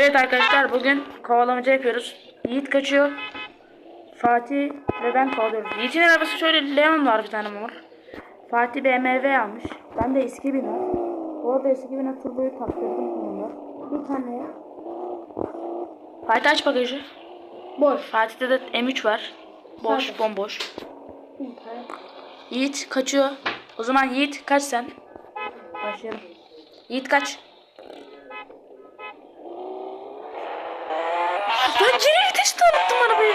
Evet arkadaşlar bugün kovalamaca yapıyoruz. Yiğit kaçıyor. Fatih ve ben kovalıyoruz. Yiğit'in arabası şöyle Leon var bir tane mor. Fatih BMW almış. Ben de eski bina. Bu arada eski bina turboyu taktırdım bununla. Bir tane. Fatih aç bagajı. Boş. Fatih'te de M3 var. Boş, Serbest. bomboş. Yiğit kaçıyor. O zaman Yiğit kaç sen? Başlayalım. Yiğit kaç. Ben geri viteste unuttum arabayı.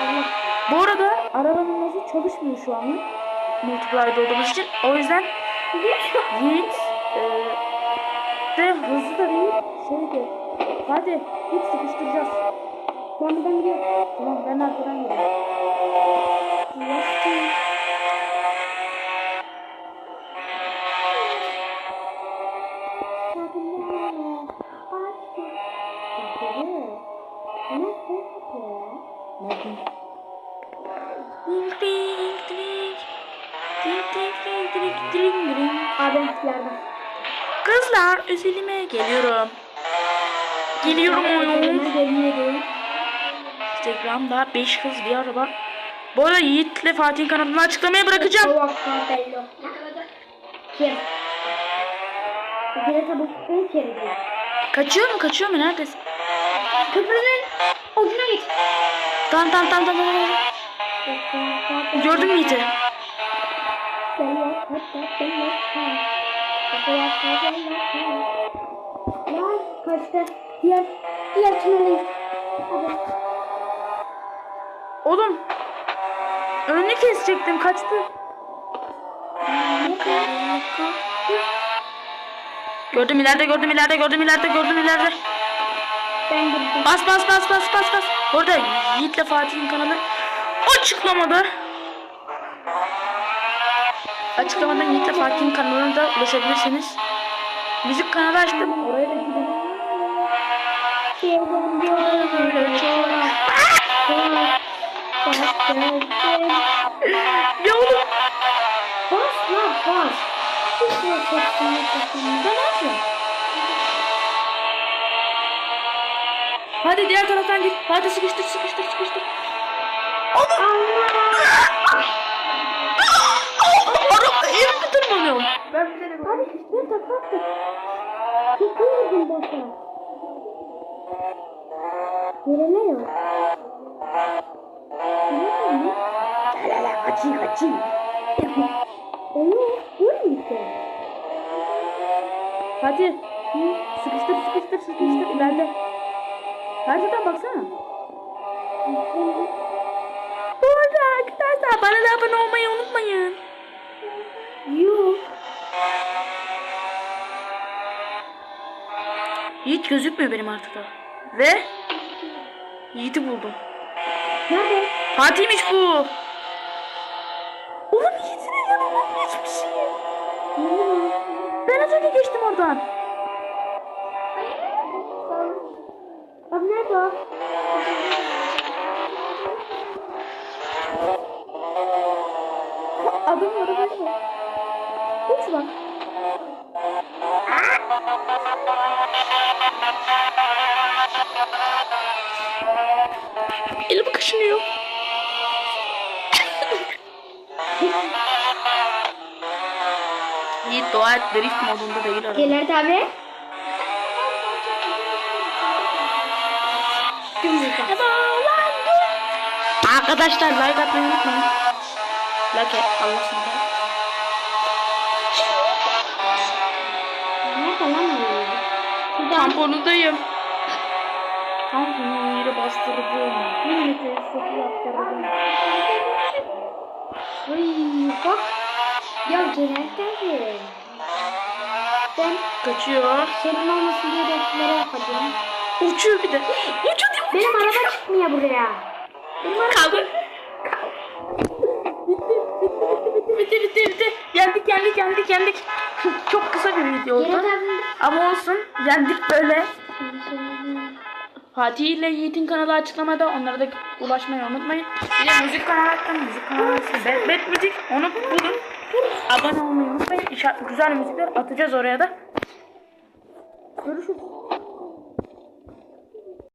Allah. Bu arada arabanın gazı çalışmıyor şu anda. Multiplayer'da olduğumuz için. O yüzden Yiğit e, de hızlı da değil şey de. Hadi Yiğit sıkıştıracağız. Ben buradan gidiyorum. Tamam ben arkadan geliyorum. Yastık. Ding ding ding. Ding ding ding ding ding ding. Abi yardım. Kızlar özelime geliyorum. Geliyorum oyun. Geliyorum. Instagram'da 5 kız bir araba. Bu arada Yiğit'le Fatih'in kanalını açıklamaya bırakacağım. Kaçıyor mu kaçıyor mu neredesin? Köprünün. Tamam tamam tamam tamam. tamam. Gördün mü Yiğit'i? Lan kaçtı. Diğer, diğer tünele. Hadi. Oğlum. Önünü kesecektim kaçtı. Gördüm ileride gördüm ileride gördüm ileride gördüm ileride. Bas bas bas bas bas bas. Bu arada Yiğit'le Fatih'in kanalı açıklamada. Açıklamadan Yiğit'le Fatih'in kanalına da ulaşabilirsiniz. Müzik kanalı açtım. Oraya da gidin. Ya oğlum. Bas lan bas. Hiç yok. Ben ne yapıyorum? Hadi diğer taraftan git. Hadi sıkıştır sıkıştır sıkıştır. Araba evimi tırmanıyorum. Ben bir de Abi ben takattım. Çok uyudum boşa. Yerine yok. La la la kaçayım kaçayım. Onu uyuyor. Hadi. Sıkıştır sıkıştır sıkıştır ilerle. Haritadan baksana. Bu arada arkadaşlar bana da abone olmayı unutmayın. Yok. Yiğit gözükmüyor benim haritada. Ve Yiğit'i buldum. Nerede? Fatih'miş bu. Oğlum Yiğit'in yanından geçmişim. Nerede? Ben az önce geçtim oradan. Nerede o? Adam arabayı mı? Uç lan. Elim kaşınıyor. Doğa et drift modunda değil araba. Gelert abi. Bak. Arkadaşlar like atmayı unutmayın. Like et Allah seni. Nerede lan? Şurada Tamponundayım. Tamponu yere bastırdım. Metre soku yaptırdım. Ay bak. Ya abi. Ben Kaçıyor. senin olmasın diye renkleri yapacağım. Uçuyor bir de. Uçuyor diyor. Benim araba çıkmıyor buraya. Kaldı. Bitti bitti bitti bitti. Yendik yendik yendik yendik. Çok kısa bir video oldu. Ama olsun yendik böyle. Fatih ile Yiğit'in kanalı açıklamada. Onlara da ulaşmayı unutmayın. Bir de müzik kanalı açtım. Müzik kanalı. Bet, bet müzik. Onu bulun. Abone olmayı unutmayın. İşaret, güzel müzikler atacağız oraya da. Görüşürüz.